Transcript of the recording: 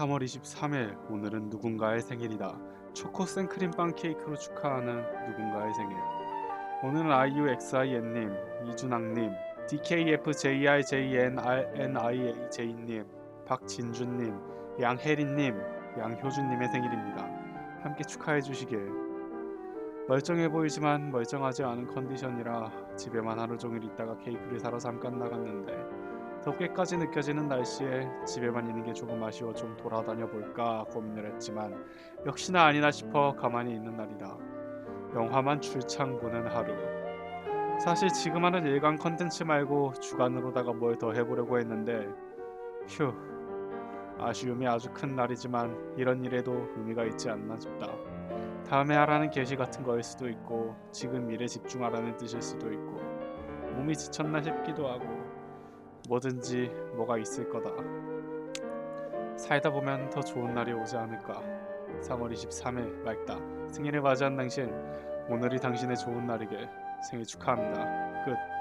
3월 23일 오늘은 누군가의 생일이다. 초코 생크림 빵 케이크로 축하하는 누군가의 생일. 오늘은 IUXIN님, 이준학님, DKFJIJNRNIAJ님, 박진준님, 양혜린님, 양효준님의 생일입니다. 함께 축하해 주시길. 멀쩡해 보이지만 멀쩡하지 않은 컨디션이라 집에만 하루 종일 있다가 케이크를 사러 잠깐 나갔는데 덥게까지 느껴지는 날씨에 집에만 있는 게 조금 아쉬워 좀 돌아다녀 볼까 고민을 했지만 역시나 아니나 싶어 가만히 있는 날이다. 영화만 출창 보는 하루. 사실 지금 하는 일간 컨텐츠 말고 주간으로다가 뭘 더 해보려고 했는데 휴 아쉬움이 아주 큰 날이지만 이런 일에도 의미가 있지 않나 싶다. 다음에 하라는 계시 같은 거일 수도 있고 지금 일에 집중하라는 뜻일 수도 있고 몸이 지쳤나 싶기도 하고 뭐든지 뭐가 있을 거다. 살다 보면 더 좋은 날이 오지 않을까. 3월 23일 맑다. 생일을 맞이한 당신 오늘이 당신의 좋은 날이길 생일 축하합니다. 끝.